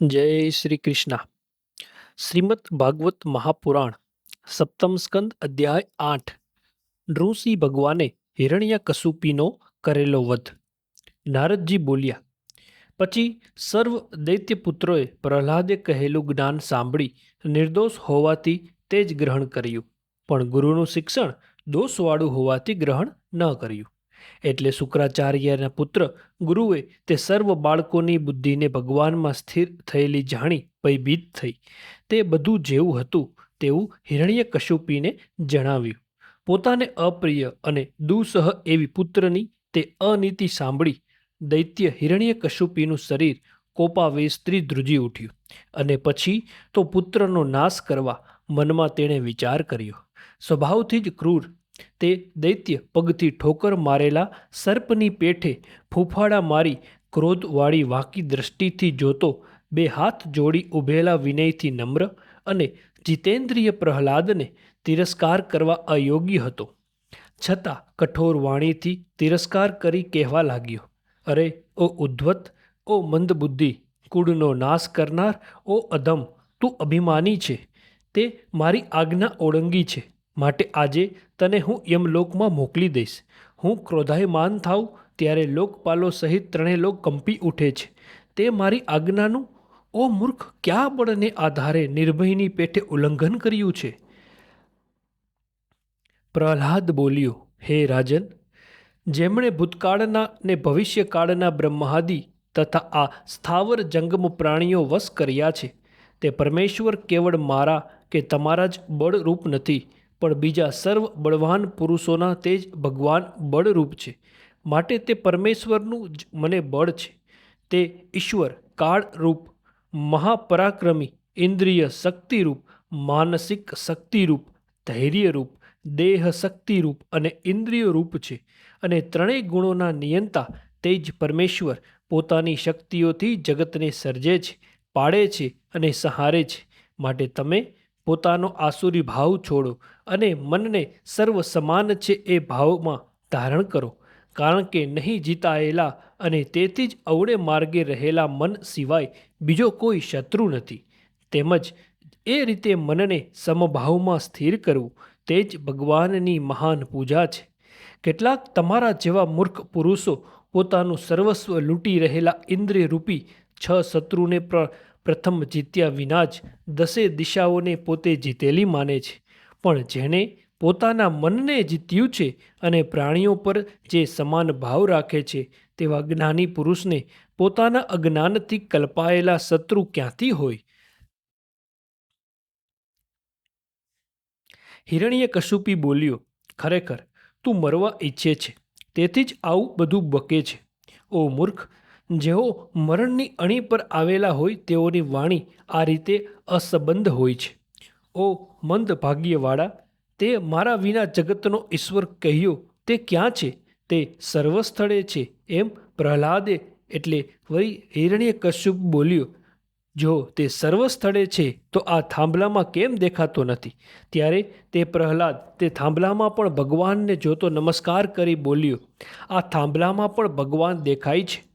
જય શ્રી કૃષ્ણ. શ્રીમદ ભાગવત મહાપુરાણ, સપ્તમ સ્કંદ અધ્યાય આઠ. નૃસિંહ ભગવાને હિરણ્ય કસુપીનો કરેલો વધ. નારદજી બોલ્યા, પછી સર્વ દૈત્યપુત્રોએ પ્રહલાદે કહેલું જ્ઞાન સાંભળી નિર્દોષ હોવાથી તે જ ગ્રહણ કર્યું. પણ ગુરુનું શિક્ષણ દોષવાળું હોવાથી ગ્રહણ ન કર્યું. એટલે શુક્રાચાર્યના પુત્ર ગુરુએ તે સર્વ બાળકોની બુદ્ધિને ભગવાનમાં સ્થિર થયેલી જાણી ભયભીત થઈ. તે બધું જેવું હતું તેવું હિરણ્ય કશુપીને જણાવ્યું. પોતાને અપ્રિય અને દુસહ એવી પુત્રની તે અનીતિ સાંભળી દૈત્ય હિરણ્ય કશુપીનું શરીર કોપાવેસ્ત્રી ધ્રુજી ઉઠ્યું અને પછી તો પુત્રનો નાશ કરવા મનમાં તેણે વિચાર કર્યો. સ્વભાવથી જ ક્રૂર તે દૈત્ય પગથી ઠોકર મારેલા સર્પની પેઠે ફૂફાડા મારી ક્રોધવાળી વાંકી દ્રષ્ટિથી જોતો બે હાથ જોડી ઊભેલા વિનયથી નમ્ર અને જીતેન્દ્રિય પ્રહલાદને તિરસ્કાર કરવા અયોગ્ય હતો. છતાં કઠોર વાણીથી તિરસ્કાર કરી કહેવા લાગ્યો, અરે, ઓ ઉદ્ધવત, ઓ મંદબુદ્ધિ, કુળનો નાશ કરનાર, ઓ અધમ, તું અભિમાની છે, તે મારી આજ્ઞા ઓળંગી છે. માટે આજે તને હું યમલોકમાં મોકલી દઈશ. હું ક્રોધાયમાન થાઉં ત્યારે લોકપાલો સહિત ત્રણેય લોક કંપી ઉઠે છે. તે મારી આજ્ઞાનું, ઓ મૂર્ખ, કયા બળને આધારે નિર્ભયની પેઠે ઉલ્લંઘન કર્યું છે? પ્રહલાદ બોલ્યો, હે રાજન, જેમણે ભૂતકાળના ને ભવિષ્યકાળના બ્રહ્માદિ તથા આ સ્થાવર જંગમ પ્રાણીઓ વશ કર્યા છે, તે પરમેશ્વર કેવળ મારા કે તમારા જ બળરૂપ નથી. પણ બીજા સર્વ બળવાન પુરુષોના તે જ ભગવાન બળરૂપ છે. માટે તે પરમેશ્વરનું જ મને બળ છે. તે ઈશ્વર, કાળરૂપ, મહાપરાક્રમી, ઇન્દ્રિય શક્તિરૂપ, માનસિક શક્તિરૂપ, ધૈર્યરૂપ, દેહ શક્તિરૂપ અને ઇન્દ્રિય રૂપ છે. અને ત્રણેય ગુણોના નિયંતા તે જ પરમેશ્વર પોતાની શક્તિઓથી જગતને સર્જે છે પાડે છે અને સહારે છે. માટે તમે પોતાનો આસુરી ભાવ છોડો અને મનને સર્વ સમાન છે એ ભાવમાં ધારણ કરો. કારણ કે નહીં જીતાયેલા અને તેથી જ અવળે માર્ગે રહેલા મન સિવાય બીજો કોઈ શત્રુ નથી. તેમજ એ રીતે મનને સમભાવમાં સ્થિર કરવું તે જ ભગવાનની મહાન પૂજા છે. કેટલાક તમારા જેવા મૂર્ખ પુરુષો પોતાનું સર્વસ્વ લૂંટી રહેલા ઇન્દ્રિયરૂપી છ શત્રુને પ્ર પ્રથમ જીત્યા વિના જ દસે દિશાઓને પોતે જીતેલી માને છે. પણ જેણે પોતાના મનને જીત્યું છે અને પ્રાણીઓ પર જે સમાન ભાવ રાખે છે, તેવા જ્ઞાની પુરુષને પોતાના અજ્ઞાનથી કલ્પાયેલા શત્રુ ક્યાંથી હોય? હિરણ્ય કશુપી બોલ્યો, ખરેખર તું મરવા ઈચ્છે છે, તેથી જ આવું બધું બકે છે. ઓ મૂર્ખ જેઓ મરણની અણી પર આવેલા હોય તેઓની વાણી આ રીતે અસંબંધ હોય છે. ઓ મંદ ભાગ્યવાળા, તે મારા વિના જગતનો ઈશ્વર કહ્યો, તે ક્યાં છે? તે સર્વસ્થળે છે. એમ પ્રહલાદે એટલે વળી હિરણ્ય કશ્યપ બોલ્યો, જો તે સર્વસ્થળે છે, તો આ થાંભલામાં કેમ દેખાતો નથી? ત્યારે તે પ્રહલાદ તે થાંભલામાં પણ ભગવાનને જોતો નમસ્કાર કરી બોલ્યો, આ થાંભલામાં પણ ભગવાન દેખાય છે.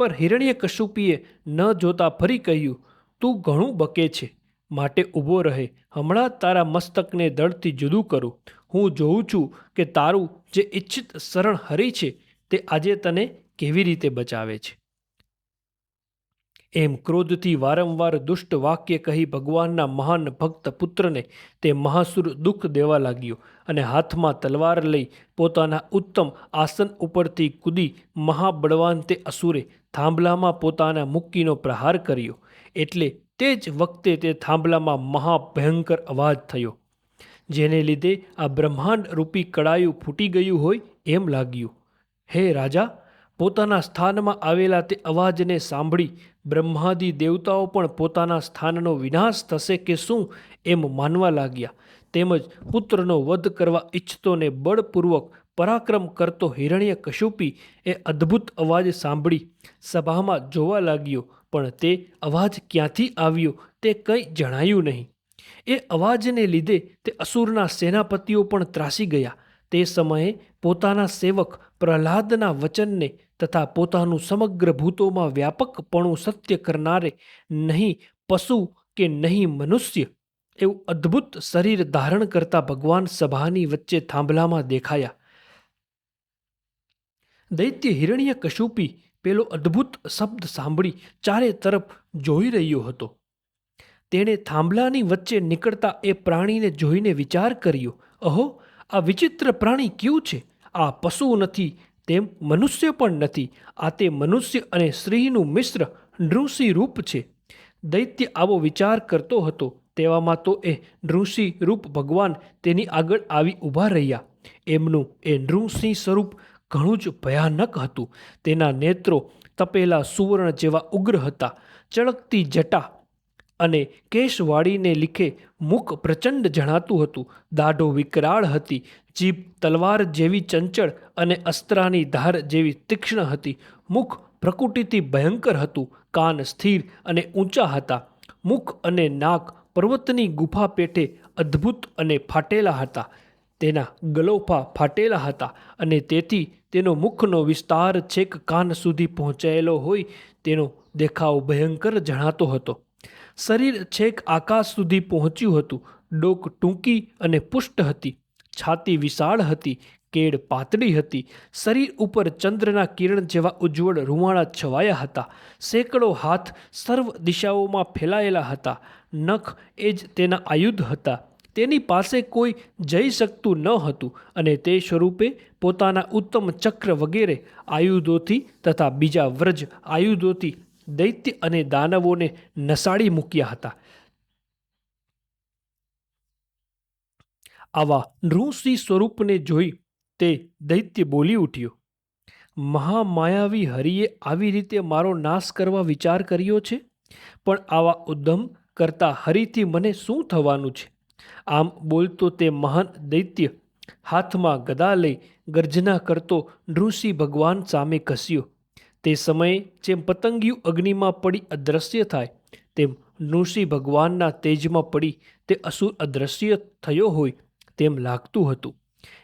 પર હિરણ્ય કશુપીએ ન જોતા ફરી કહ્યું, તું ઘણું બકે છે, માટે ઊભો રહે. હમણાં તારા મસ્તકને દળથી જુદું કરું. હું જોઉં છું કે તારું જે ઈચ્છિત શરણ હરી છે, તે આજે તને કેવી રીતે બચાવે છે. એમ ક્રોધથી વારંવાર દુષ્ટ વાક્ય કહી ભગવાનના મહાન ભક્ત પુત્રને તે મહાસુર દુઃખ દેવા લાગ્યો અને હાથમાં તલવાર લઈ પોતાના ઉત્તમ આસન ઉપરથી કૂદી મહાબળવાન તે અસુરે થાંભલામાં પોતાના મુક્કીનો પ્રહાર કર્યો. એટલે તે જ વખતે તે થાંભલામાં મહાભયંકર અવાજ થયો. જેને લીધે આ બ્રહ્માંડ રૂપી કડાયું ફૂટી ગયું હોય એમ લાગ્યું. હે રાજા, પોતાના સ્થાનમાં આવેલા તે અવાજને સાંભળી બ્રહ્માદિ દેવતાઓ પણ પોતાના સ્થાનનો વિનાશ થશે કે શું એમ માનવા લાગ્યા. તેમજ પુત્રનો વધ કરવા ઈચ્છતોને બળપૂર્વક પરાક્રમ કરતો હિરણ્ય કશુપી એ અદ્ભુત અવાજ સાંભળી સભામાં જોવા લાગ્યો, પણ તે અવાજ ક્યાંથી આવ્યો તે કંઈ જણાયું નહીં. એ અવાજને લીધે તે અસુરના સેનાપતિઓ પણ ત્રાસી ગયા. તે સમયે પોતાના સેવક પ્રહલાદના વચનને તથા પોતાનું સમગ્ર ભૂતોમાં વ્યાપકપણું સત્ય કરનારે નહીં પશુ કે નહીં મનુષ્ય એવું અદ્ભુત શરીર ધારણ કરતા ભગવાન સભાની વચ્ચે થાંભલામાં દેખાયા. દૈત્ય હિરણ્ય કશુપી પેલો અદ્ભુત શબ્દ સાંભળી ચારે તરફ જોઈ રહ્યો હતો. તેણે થાંભલાની વચ્ચે નીકળતા એ પ્રાણીને જોઈને વિચાર કર્યો, અહો, આ વિચિત્ર પ્રાણી ક્યું છે? આ પશુ નથી તેમ મનુષ્ય પણ નથી. આ તે મનુષ્ય અને સ્ત્રીનું મિશ્ર નૃષિ રૂપ છે. દૈત્ય આવો વિચાર કરતો હતો. તેવામાં તો એ નૃષિ રૂપ ભગવાન તેની આગળ આવી ઊભા રહ્યા. એમનું એ નૃસિંહ સ્વરૂપ ઘણું જ ભયાનક હતું. તેના નેત્રો તપેલા સુવર્ણ જેવા ઉગ્ર હતા. ચળકતી જટા અને કેશવાળીને લીખે મુખ પ્રચંડ જણાતું હતું. દાઢો વિકરાળ હતી, જીભ તલવાર જેવી ચંચળ અને અસ્ત્રાની ધાર જેવી તીક્ષ્ણ હતી. મુખ પ્રકૃતિથી ભયંકર હતું, કાન સ્થિર અને ઊંચા હતા. મુખ અને નાક પર્વતની ગુફા પેટે અદ્ભુત અને ફાટેલા હતા. તેના ગલોફા ફાટેલા હતા અને તેથી તેનો મુખનો વિસ્તાર છેક કાન સુધી પહોંચાયેલો હોય તેનો દેખાવ ભયંકર જણાતો હતો. શરીર છેક આકાશ સુધી પહોંચ્યું હતું. ડોક ટૂંકી અને પુષ્ટ હતી. છાતી વિશાળ હતી. કેડ પાતળી હતી. શરીર ઉપર ચંદ્રના કિરણ જેવા ઉજ્જવળ રૂવાણા છવાયા હતા. સેંકડો હાથ સર્વ દિશાઓમાં ફેલાયેલા હતા. નખ એ જ તેના આયુધ હતા. તેની પાસે કોઈ જઈ શકતું ન હતું અને તે સ્વરૂપે પોતાના ઉત્તમ ચક્ર વગેરે આયુધોથી તથા બીજા વ્રજ આયુધોથી દૈત્ય અને દાનવોને નસાડી મૂક્યા હતા. આવા નૃસિંહ સ્વરૂપને જોઈ તે દૈત્ય બોલી ઉઠ્યો, મહામાયાવી હરિએ આવી રીતે મારો નાશ કરવા વિચાર કર્યો છે? પણ આવા ઉદ્ધમ કરતા હરિથી મને શું થવાનું છે? આમ બોલતો તે મહાન દૈત્ય હાથમાં ગદા લઈ ગર્જના કરતો નૃસિંહ ભગવાન સામે કસ્યો તે સમયે જેમ પતંગિયું અગ્નિમાં પડી અદ્રશ્ય થાય, તેમ નૃષિ ભગવાનના તેજમાં પડી તે અસુર અદ્રશ્ય થયો હોય તેમ લાગતું હતું.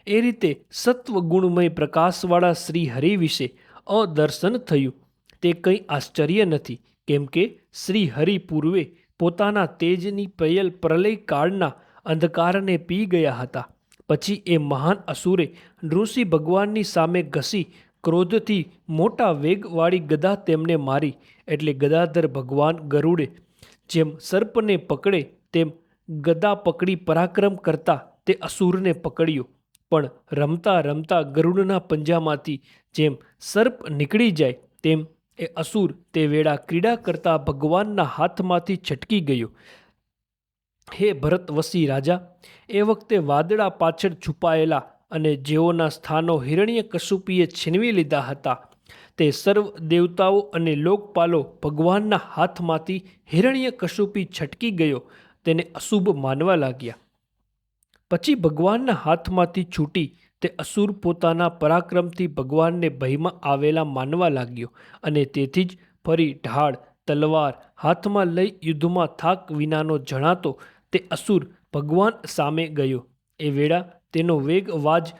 એ રીતે સત્વગુણમય પ્રકાશવાળા શ્રી હરિ વિશે અદર્શન થયું. તે કંઈ આશ્ચર્ય નથી, કેમ કે શ્રી હરિ પૂર્વે પોતાના તેજની પ્રયલ પ્રલય કાળના અંધકારને પી ગયા હતા. પછી એ મહાન અસુરે નૃષિ ભગવાનની સામે ઘસી ક્રોધથી મોટા વેગવાળી ગદા તેમને મારી, એટલે ગદાધર ભગવાન ગરુડે જેમ સર્પને પકડે, તેમ ગદા પકડી પરાક્રમ કરતા તે અસુરને પકડ્યો. પણ રમતા રમતા ગરુડના પંજામાંથી જેમ સર્પ નીકળી જાય, તેમ એ અસુર તે વેળા ક્રીડા કરતા ભગવાનના હાથમાંથી છટકી ગયો. હે ભરતવસી રાજા, એ વખતે વાદળા પાછળ છુપાયેલા અને જેઓના સ્થાનો હિરણ્ય કશુપીએ છીનવી લીધા હતા, તે સર્વ દેવતાઓ અને લોકપાલો ભગવાનના હાથમાંથી હિરણ્ય કશુપી છટકી ગયો, તેને અશુભ માનવા લાગ્યા. પછી ભગવાનના હાથમાંથી છૂટી તે અસુર પોતાના પરાક્રમથી ભગવાનને ભયમાં આવેલા માનવા લાગ્યો અને તેથી જ ફરી ઢાળ, તલવાર, હાથમાં લઈ યુદ્ધમાં થાક વિનાનો જણાતો તે અસુર ભગવાન સામે ગયો. એ વેળા તેનો વેગ વાજ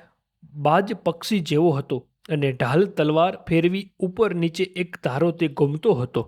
બાજ પક્ષી જેવો હતો અને ઢાલ તલવાર ફેરવી ઉપર નીચે એક ધારો તે ગમતો હતો.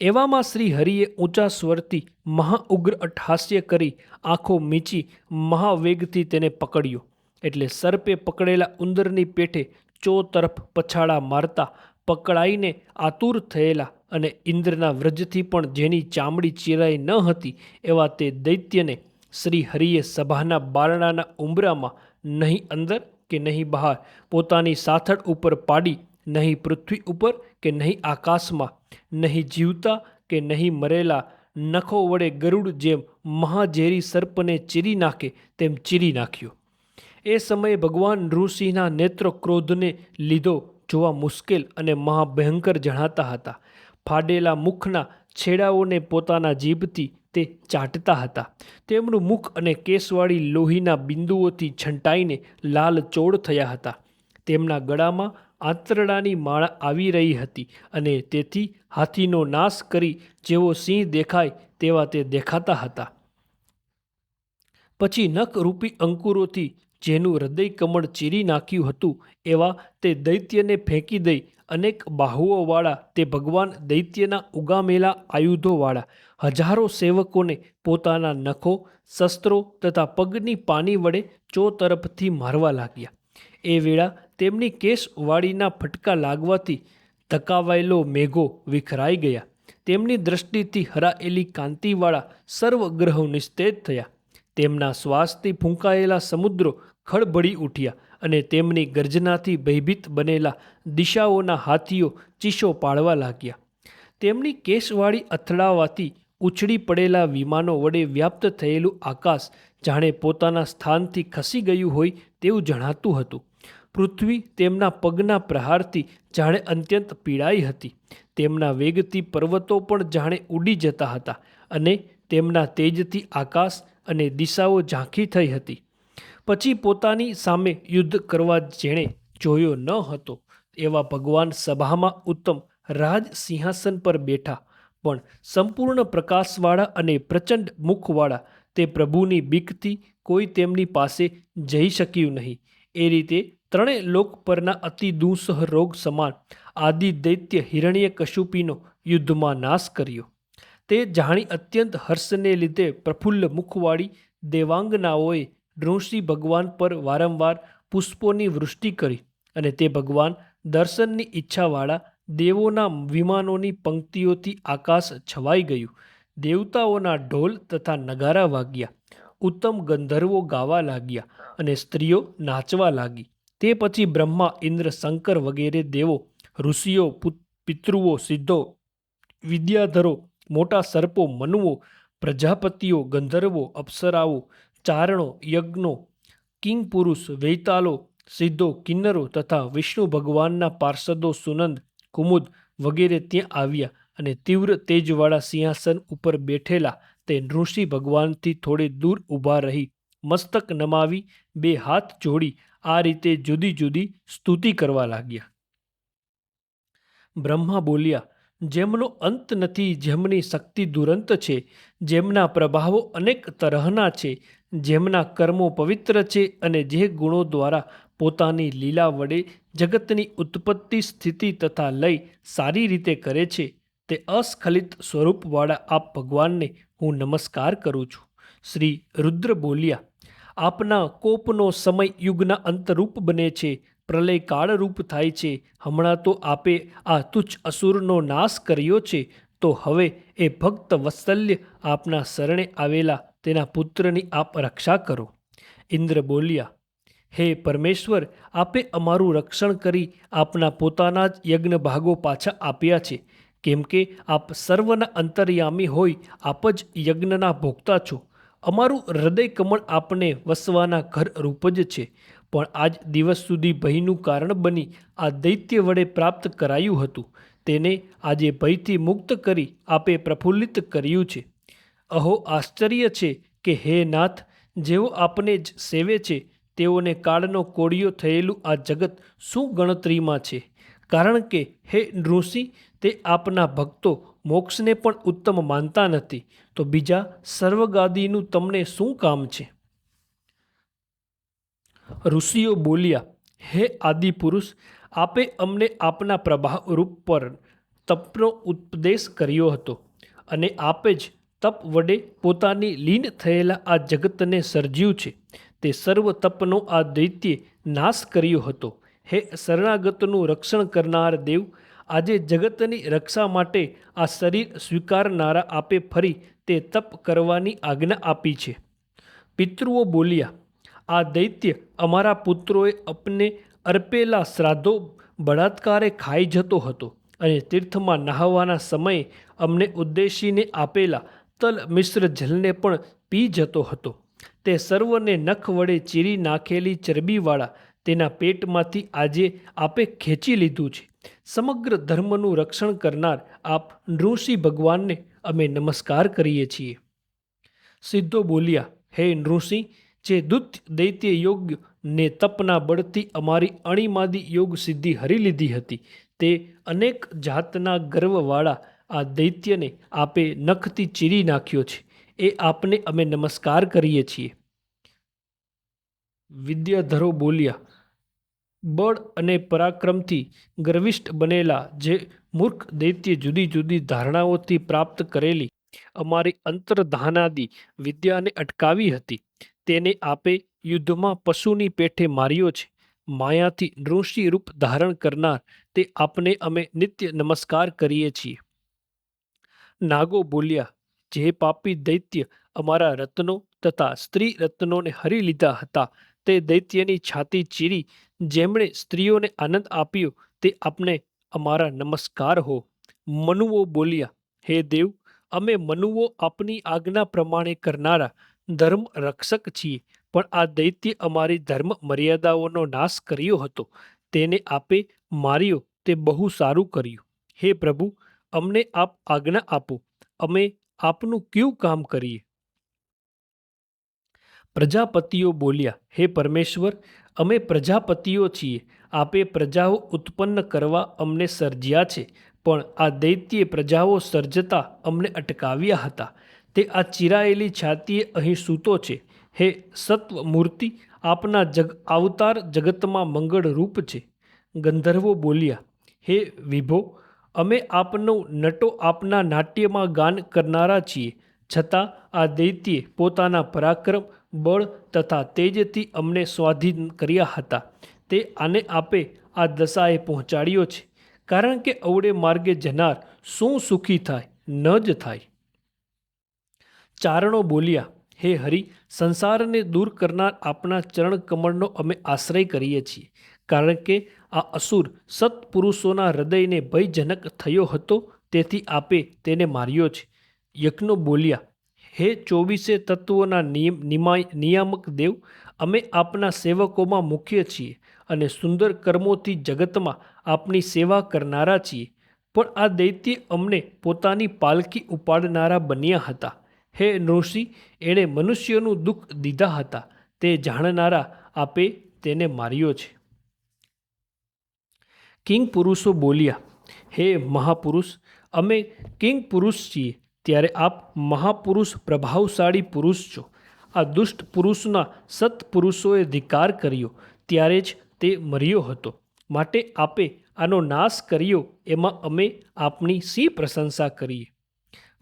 એવામાં શ્રી હરિએ ઊંચા સ્વરથી મહાઉગ્ર અટ્ટહાસ્ય કરી આંખો મીચી મહાવેગથી તેને પકડ્યો. એટલે સર્પે પકડેલા ઉંદરની પેઠે ચો તરફ પછાડા મારતા પકડાઈને આતુર થયેલા અને ઇન્દ્રના વ્રજથી પણ જેની ચામડી ચીરાઈ ન હતી એવા તે દૈત્યને શ્રી હરિએ સભાના બારણાના ઉંબરામાં નહીં અંદર કે નહીં બહાર, પોતાની સાથળ ઉપર પાડી, નહીં પૃથ્વી ઉપર કે નહીં આકાશમાં, નહીં જીવતા કે નહીં મરેલા, નખો વડે ગરુડ જેમ મહાઝેરી સર્પને ચીરી નાખે તેમ ચીરી નાખ્યો. એ સમયે ભગવાન ઋષિના નેત્ર ક્રોધને લીધો જોવા મુશ્કેલ અને મહાભયંકર જણાતા હતા. ફાડેલા મુખના છેડાઓને પોતાના જીભથી તે ચાટતા હતા. તેમનું મુખ અને કેસવાળી લોહીના બિંદુઓથી છંટાઈને લાલ ચોળ થયા હતા. તેમના ગળામાં આંતરડાની માળા આવી રહી હતી અને તેથી હાથીનો નાશ કરી જેવો સિંહ દેખાય તેવા તે દેખાતા હતા. પછી નખરૂપી અંકુરોથી જેનું હૃદય કમળ ચીરી નાખ્યું હતું, એવા તે દૈત્યને ફેંકી દઈ અનેક બાહુઓવાળા તે ભગવાન દૈત્યના ઉગામેલા આયુધોવાળા, હજારો સેવકોને પોતાના નખો, શસ્ત્રો તથા પગની પાની વડે ચો તરફથી મારવા લાગ્યા. એ વેળા તેમની કેશવાળીના ફટકા લાગવાથી ધકાવાયેલો મેઘો વિખરાઈ ગયા. તેમની દ્રષ્ટિથી હરાયેલી કાંતિવાળા સર્વ ગ્રહો નિસ્તેજ થયા. તેમના શ્વાસથી ફૂંકાયેલા સમુદ્રો ખળભળી ઉઠ્યા અને તેમની ગર્જનાથી ભયભીત બનેલા દિશાઓના હાથીઓ ચીસો પાડવા લાગ્યા. તેમની કેશવાળી અથડાવાથી ઉછળી પડેલા વિમાનો વડે વ્યાપ્ત થયેલું આકાશ જાણે પોતાના સ્થાનથી ખસી ગયું હોય તેવું જણાતું હતું. પૃથ્વી તેમના પગના પ્રહારથી જાણે અત્યંત પીડાઈ હતી. તેમના વેગથી પર્વતો પણ જાણે ઉડી જતા હતા અને તેમના તેજથી આકાશ અને દિશાઓ ઝાંખી થઈ હતી. પછી પોતાની સામે યુદ્ધ કરવા જેણે જોયો ન હતો. એવા ભગવાન સભામાં ઉત્તમ રાજ સિંહાસન પર બેઠા, પણ સંપૂર્ણ પ્રકાશવાળા અને પ્રચંડ મુખવાળા તે પ્રભુની બીકથી કોઈ તેમની પાસે જઈ શક્યું નહીં. એ રીતે ત્રણેય લોક પરના અતિ દુઃસહ રોગ સમાન આદિ દૈત્ય હિરણ્ય કશુપીનો યુદ્ધમાં નાશ કર્યો. તે જાણી અત્યંત હર્ષને લીધે પ્રફુલ્લ મુખવાળી દેવાંગનાઓએ ઋષિ ભગવાન પર વારંવાર પુષ્પોની વૃષ્ટિ કરી અને તે ભગવાન દર્શનની ઈચ્છાવાળા દેવોના વિમાનોની પંક્તિઓથી આકાશ છવાઈ ગયું. દેવતાઓના ઢોલ તથા નગારા વાગ્યા. ઉત્તમ ગંધર્વો ગાવા લાગ્યા અને સ્ત્રીઓ નાચવા લાગી. તે પછી બ્રહ્મા, ઇન્દ્ર, શંકર વગેરે દેવો, ઋષિઓ, પુત- પિતૃઓ, સિદ્ધો, વિદ્યાધરો, મોટા સર્પો, મનુઓ, પ્રજાપતિઓ, ગંધર્વો, અપ્સરાઓ ચારણો, યજ્ઞો, કિંગ પુરુષ, વૈતાલો, સિદ્ધો, કિન્નરો તથા વિષ્ણુ ભગવાનના પાર્ષદો, સુનંદ, કુમુદ વગેરે ત્યાં આવ્યા અને તીવ્ર તેજવાળા સિંહાસન ઉપર બેઠેલા તે ઋષિ ભગવાનથી થોડે દૂર ઊભા રહી, મસ્તક નમાવી, બે હાથ જોડી, આ રીતે જુદી જુદી સ્તુતિ કરવા લાગ્યા. બ્રહ્મા બોલ્યા, જેમનો અંત નથી, જેમની શક્તિ દુરંત છે, જેમના પ્રભાવો અનેક તરહના છે જેમના કર્મો પવિત્ર છે અને જે ગુણો દ્વારા પોતાની લીલા વડે જગતની ઉત્પત્તિ સ્થિતિ તથા લય સારી રીતે કરે છે, તે અસ્ખલિત સ્વરૂપવાળા આપ ભગવાનને હું નમસ્કાર કરું છું. શ્રી રુદ્ર બોલ્યા, આપના કોપનો સમય યુગના અંતરૂપ બને છે પ્રલય કાળરૂપ થાય છે. હમણાં તો આપે આ તુચ્છ અસુરનો નાશ કર્યો છે. તો હવે એ ભક્ત વત્સલ્ય આપના શરણે આવેલા તેના પુત્રની આપ રક્ષા કરો. ઇન્દ્ર બોલ્યા, હે પરમેશ્વર, આપે અમારું રક્ષણ કરી આપના પોતાના જ યજ્ઞ ભાગો પાછા આપ્યા છે. કેમ કે આપ સર્વના અંતર્યામી હોય, આપ જ યજ્ઞના ભોગતા છો. અમારું હૃદય કમળ આપને વસવાના ઘર રૂપ જ છે. પણ આજ દિવસ સુધી ભયનું કારણ બની આ દૈત્ય વડે પ્રાપ્ત કરાયું હતું. તેને આજે ભયથી મુક્ત કરી આપે પ્રફુલ્લિત કર્યું છે. અહો આશ્ચર્ય છે કે હે નાથ, જેઓ આપને જ સેવે છે, તેઓને કાળનો કોડિયો થયેલું આ જગત શું ગણતરીમાં છે? કારણ કે હે નૃષિ તે આપના ભક્તો મોક્ષને પણ ઉત્તમ માનતા નથી, તો બીજા સર્વગાદીનું તમને શું કામ છે? ઋષિઓ બોલ્યા, હે આદિપુરુષ આપે અમને આપના પ્રભાવ રૂપ પર તપનો ઉપદેશ કર્યો હતો અને આપે જ તપ વડે પોતાની લીન થયેલા આ જગતને સર્જ્યું છે. તે સર્વ તપનો આ દૈત્યે નાશ કર્યો હતો. હે શરણાગતનું રક્ષણ કરનાર દેવ, આજે જગતની રક્ષા માટે આ શરીર સ્વીકારનારા આપે ફરી તે તપ કરવાની આજ્ઞા આપી છે. પિતૃઓ બોલ્યા, આ દૈત્ય અમારા પુત્રોએ અપને અર્પેલા શ્રાદ્ધો બળાત્કારે ખાઈ જતો હતો અને તીર્થમાં નહાવાના સમયે અમને ઉદ્દેશીને આપેલા તલ મિશ્ર જલને પણ પી જતો હતો. તે સર્વને નખ વડે ચીરી નાખેલી ચરબીવાળા તેના પેટમાંથી આજે આપે ખેંચી લીધું છે. સમગ્ર ધર્મનું રક્ષણ કરનાર આપ નૃષિ ભગવાનને અમે નમસ્કાર કરીએ છીએ. સિદ્ધો બોલ્યા, હે નૃષિ જે દુત દૈત્ય યોગ ને તપના બળથી અમારી અણીમાદી યોગ સિદ્ધિ હરી લીધી હતી. તે અનેક જાતના ગર્વવાળા આ દૈત્યને આપે નખથી ચીરી નાખ્યો છે. એ આપને અમે નમસ્કાર કરીએ છીએ. વિદ્યાધરો બોલ્યા, બળ અને પરાક્રમથી ગર્વિષ્ઠ બનેલા જે મૂર્ખ દૈત્ય જુદી જુદી ધારણાઓથી પ્રાપ્ત કરેલી અમારી અંતર્ધાનાદિ વિદ્યાને અટકાવી હતી. તેને આપે યુદ્ધમાં પશુની પેઠે માર્યો છે. માયાથી નૃષિ રૂપ ધારણ કરનાર તે આપને અમે નિત્ય નમસ્કાર કરીએ છીએ. નાગો બોલ્યા, જે પાપી દૈત્ય અમારા રત્નો તથા સ્ત્રી રત્નોને હરી લીધા હતા, તે દૈત્યની છાતી ચીરી, જેમણે સ્ત્રીઓને આનંદ આપ્યો, તે આપને અમારા નમસ્કાર હો. મનુઓ બોલ્યા, હે દેવ, અમે મનુઓ આપની આજ્ઞા પ્રમાણે કરનારા ધર્મ રક્ષક છીએ. પણ આ દૈત્ય અમારી ધર્મ મર્યાદાઓનો નાશ કર્યો હતો. તેને આપે માર્યો, તે બહુ સારું કર્યું. હે પ્રભુ, અમને આપ આજ્ઞા આપો. અમે આપનું કયું કામ કરીએ? પ્રજાપતિઓ બોલ્યા, હે પરમેશ્વર, અમે પ્રજાપતિઓ છીએ. આપે પ્રજાઓ ઉત્પન્ન કરવા અમને સર્જ્યા છે. પણ આ દૈત્ય પ્રજાઓ સર્જતા અમને અટકાવ્યા હતા. તે આ ચિરાયેલી છાતીએ અહીં સૂતો છે. હે સત્વ મૂર્તિ આપના જગ અવતાર જગતમાં મંગળ રૂપ છે. ગંધર્વો બોલ્યા, હે વિભો, અમે આપનો નટો આપના નાટ્યમાં ગાન કરનારા છીએ. છતાં આ દૈત્યે પોતાના પરાક્રમ, બળ તથા તેજથી અમને સ્વાધીન કર્યા હતા. તે આને આપે આ દશાએ પહોંચાડ્યો છે. કારણ કે અવળે માર્ગે જનાર શું સુખી થાય, ન જ થાય. ચારણો બોલ્યા, હે હરિ, સંસારને દૂર કરનાર આપના ચરણ કમળનો અમે આશ્રય કરીએ છીએ, કારણ કે આ અસુર સત્પુરુષોના હૃદયને ભયજનક થયો હતો, તેથી આપે તેને માર્યો છે. યજ્ઞો બોલ્યા, હે ચોવીસે તત્વોના નિયમ નિયામક દેવ, અમે આપના સેવકોમાં મુખ્ય છીએ અને સુંદર કર્મોથી જગતમાં આપની સેવા કરનારા છીએ, પણ આ દૈત્ય અમને પોતાની પાલખી ઉપાડનારા બન્યા હતા. હે નૃષિ એણે મનુષ્યોનું દુઃખ દીધા હતા. તે જાણનારા આપે તેને માર્યો છે. કિંગ પુરુષો બોલ્યા, હે મહાપુરુષ, અમે કિંગ પુરુષ છીએ, ત્યારે આપ મહાપુરુષ પ્રભાવશાળી પુરુષ છો. આ દુષ્ટ પુરુષના સત્પુરુષોએ ધિકાર કર્યો, ત્યારે જ તે મર્યો હતો. માટે આપે આનો નાશ કર્યો, એમાં અમે આપની સી પ્રશંસા કરીએ?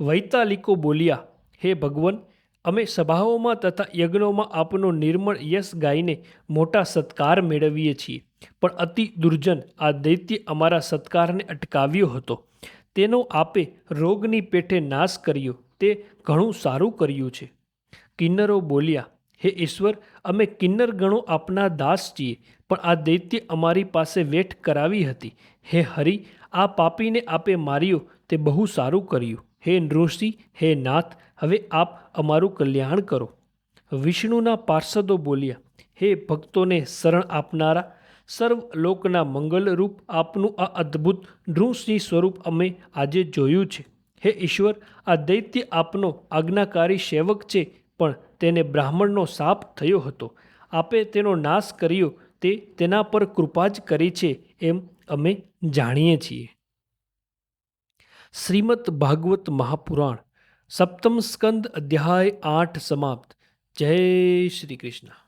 વૈતાલિકો બોલ્યા હે ભગવન, અમે સભાઓમાં તથા યજ્ઞોમાં આપનો નિર્મળ યશ ગાઈને મોટા સત્કાર મેળવીએ છીએ. પણ અતિ દુર્જન આ દૈત્ય અમારા સત્કારને અટકાવ્યો હતો. તેનો આપે રોગની પેઠે નાશ કર્યો. તે ઘણું સારું કર્યું છે. કિન્નરો બોલ્યા, હે ઈશ્વર, અમે કિન્નર ગણો આપના દાસ છીએ, પણ આ દૈત્ય અમારી પાસે વેઠ કરાવી હતી. હે હરિ, આ પાપીને આપે માર્યો, તે બહુ સારું કર્યું. હે નૃષિ હે નાથ હવે આપ અમારું કલ્યાણ કરો. વિષ્ણુના પાર્ષદો બોલ્યા, હે ભક્તોને શરણ આપનારા સર્વ લોકના મંગલરૂપ આપનું આ અદ્ભુત નૃસિંહ સ્વરૂપ અમે આજે જોયું છે. હે ઈશ્વર, આ દૈત્ય આપનો આજ્ઞાકારી સેવક છે, પણ તેને બ્રાહ્મણનો શાપ થયો હતો. આપે તેનો નાશ કર્યો, તે તેના પર કૃપા જ કરી છે, એમ અમે જાણીએ છીએ. શ્રીમદ ભાગવત મહાપુરાણ સપ્તમ સ્કંદ અધ્યાય આઠ સમાપ્ત. જય શ્રી કૃષ્ણ.